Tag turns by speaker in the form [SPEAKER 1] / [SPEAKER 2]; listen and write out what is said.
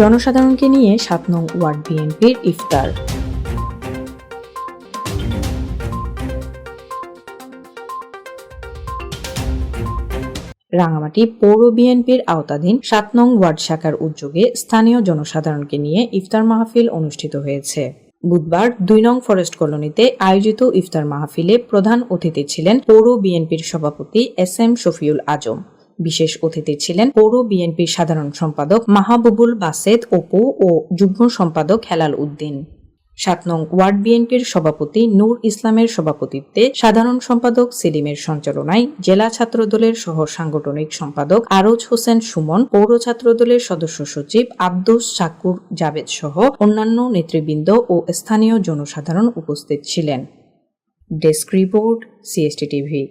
[SPEAKER 1] জনসাধারণকে নিয়ে সাত নং ওয়ার্ড বিএনপির ইফতার। রাঙামাটি পৌর বিএনপির আওতাধীন সাত নং ওয়ার্ড শাখার উদ্যোগে স্থানীয় জনসাধারণকে নিয়ে ইফতার মাহফিল অনুষ্ঠিত হয়েছে। বুধবার দুই নং ফরেস্ট কলোনিতে আয়োজিত ইফতার মাহফিলে প্রধান অতিথি ছিলেন পৌর বিএনপির সভাপতি এস এম শফিউল আজম। বিশেষ অতিথি ছিলেন পৌর বিএনপির সাধারণ সম্পাদক মাহবুবুল বাসেদ, অপু ও যুগ্ম সম্পাদক হেলাল উদ্দিন। সাত নং ওয়ার্ড বিএনপির সভাপতি নূর ইসলামের সভাপতিত্বে সাধারণ সম্পাদক সেলিমের সঞ্চালনায় জেলা ছাত্রদলের সহ সাংগঠনিক সম্পাদক আরজ হোসেন সুমন, পৌর ছাত্রদলের সদস্য সচিব আব্দুস শাকুর জাবেদ সহ অন্যান্য নেতৃবৃন্দ ও স্থানীয় জনসাধারণ উপস্থিত ছিলেন। Desk report, CST TV.